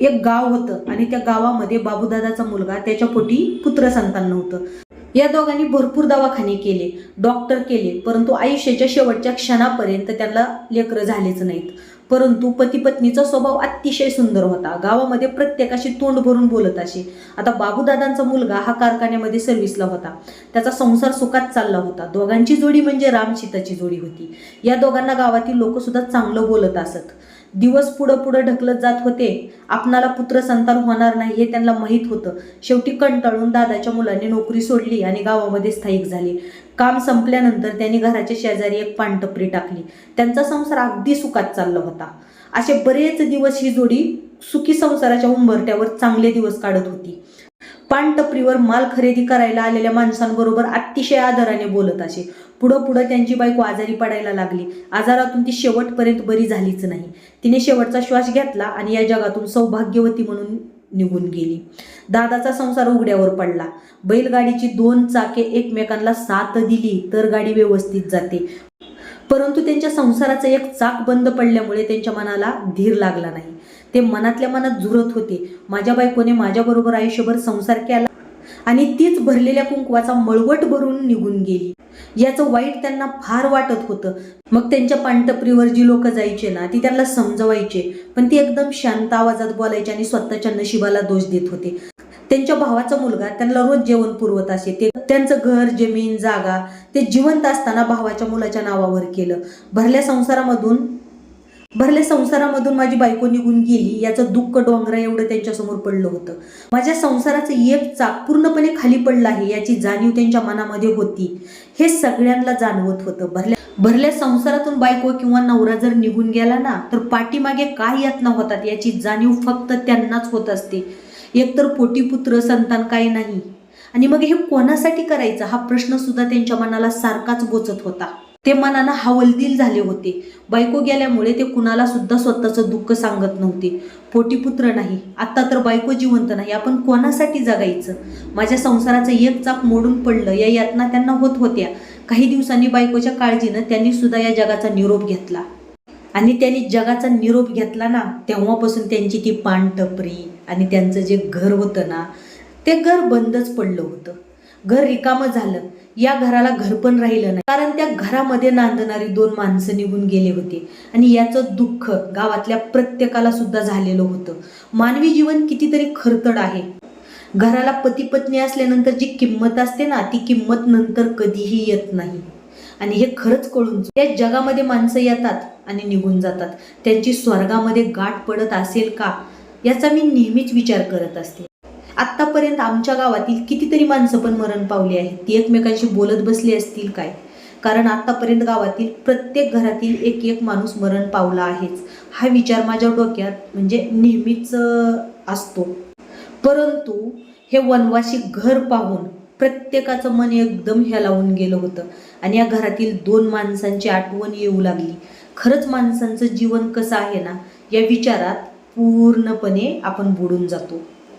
एक गाव होतं आणि त्या गावामध्ये बाबूदादाचा मुलगा त्याच्या पोटी पुत्र संतान नव्हतं. या दोघांनी भरपूर दवाखाने केले डॉक्टर केले परंतु आयुष्याच्या शेवटच्या क्षणापर्यंत त्यांना लेकरं झालेच नाहीत. परंतु पती पत्नीचा स्वभाव अतिशय सुंदर होता. गावामध्ये प्रत्येकाशी तोंड भरून बोलत असे. आता बाबूदादांचा मुलगा हा कारखान्यामध्ये सर्व्हिसला होता. त्याचा संसार सुखात चालला होता. दोघांची जोडी म्हणजे रामचीताची जोडी होती. या दोघांना गावातील लोक सुद्धा चांगलं बोलत असत. दिवस पुढं पुढं ढकलत जात होते. आपणाला पुत्र संतान होणार नाही हे त्यांना माहीत होतं. शेवटी कंटाळून दादाच्या मुलांनी नोकरी सोडली आणि गावामध्ये स्थायिक झाली. काम संपल्यानंतर त्यांनी घराच्या शेजारी एक पानटपरी टाकली. त्यांचा संसार अगदी सुखात चालला होता. असे बरेच दिवस ही जोडी सुखी संसाराच्या उंबरट्यावर चांगले दिवस काढत होती. पानटपरीवर माल खरेदी करायला आलेल्या माणसांबरोबर अतिशय आदराने बोलत असे. पुढं पुढं त्यांची बायको आजारी पडायला लागली. आजारातून ती शेवटपर्यंत बरी झालीच नाही. तिने शेवटचा श्वास घेतला आणि या जगातून सौभाग्यवती म्हणून निघून गेली. दादाचा संसार उघड्यावर पडला. बैलगाडीची दोन चाके एकमेकांना साथ दिली तर गाडी व्यवस्थित जाते. परंतु त्यांच्या संसाराचं एक चाक बंद पडल्यामुळे त्यांच्या मनाला धीर लागला नाही. ते मनातल्या मनात झुरत होते. माझ्या बायकोने माझ्याबरोबर आयुष्यभर संसार केला आणि तीच भरलेल्या कुंकवाचा मळवट भरून निघून गेली. याचं वाईट त्यांना फार वाटत होतं. मग त्यांच्या पाणटपरीवर जी लोक जायचे ना ती त्यांना समजवायचे. पण ती एकदम शांत आवाजात बोलायचे आणि स्वतःच्या नशिबाला दोष देत होते. त्यांच्या भावाचा मुलगा त्यांना रोज जेवण पुरवत असे. ते त्यांचं घर जमीन जागा ते जिवंत असताना भावाच्या मुलाच्या नावावर केलं. भरल्या संसारामधून भरल्या संसारामधून माझी बायको निघून गेली याचं दुःख डोंगरा एवढं त्यांच्यासमोर पडलं होतं. माझ्या संसाराचं एक चाक पूर्णपणे खाली पडलं आहे याची जाणीव त्यांच्या मनामध्ये होती. हे सगळ्यांना जाणवत होतं. भरल्या भरल्या संसारातून बायको किंवा नवरा जर निघून गेला ना तर पाठीमागे काय यातना होतात याची जाणीव फक्त त्यांनाच होत असते. एकतर पोटीपुत्र संतान काय नाही. आणि मग हे कोणासाठी करायचं हा प्रश्न सुद्धा त्यांच्या मनाला सारखाच बोचत होता. ते मनानं हवलदिल झाले होते. बायको गेल्यामुळे ते कुणाला सुद्धा स्वतःचं दुःख सांगत नव्हते. पोटीपुत्र नाही. आता तर बायको जिवंत नाही. आपण कोणासाठी जगायचं? माझ्या संसाराचं एक चाप मोडून पडलं. या यातना त्यांना होत होत्या. काही दिवसांनी बायकोच्या काळजीनं त्यांनी सुद्धा या जगाचा निरोप घेतला. आणि त्यांनी जगाचा निरोप घेतला ना तेव्हापासून त्यांची ती पानटपरी आणि त्यांचं जे घर होतं ना ते घर बंदच पडलं होतं. घर रिकामं झालं. या घराला घर पण राहिलं नाही. कारण त्या घरामध्ये नांदणारी दोन माणसं निघून गेले होते. आणि याचं दुःख गावातल्या प्रत्येकाला सुद्धा झालेलं होतं. मानवी जीवन कितीतरी खरतड आहे. घराला पती पत्नी असल्यानंतर जी किंमत असते ना ती किंमत नंतर कधीही येत नाही. आणि हे खरंच कळून त्या जगामध्ये माणसं येतात आणि निघून जातात. त्यांची स्वर्गामध्ये गाठ पडत असेल का याचा मी नेहमीच विचार करत असते. आत्तापर्यंत आमच्या गावातील कितीतरी माणसं पण मरण पावली आहेत. ती एकमेकांशी बोलत बसली असतील काय? कारण आत्तापर्यंत गावातील प्रत्येक घरातील एक एक माणूस मरण पावला आहेच. हा विचार माझ्या डोक्यात म्हणजे नेहमीच असतो. परंतु हे वनवासी घर पाहून प्रत्येकाचं मन एकदम हेलावून गेलं होतं. आणि या घरातील दोन माणसांची आठवण येऊ लागली. खरंच माणसांचं जीवन कसं आहे ना या विचारात पूर्णपणे आपण बुडून जातो.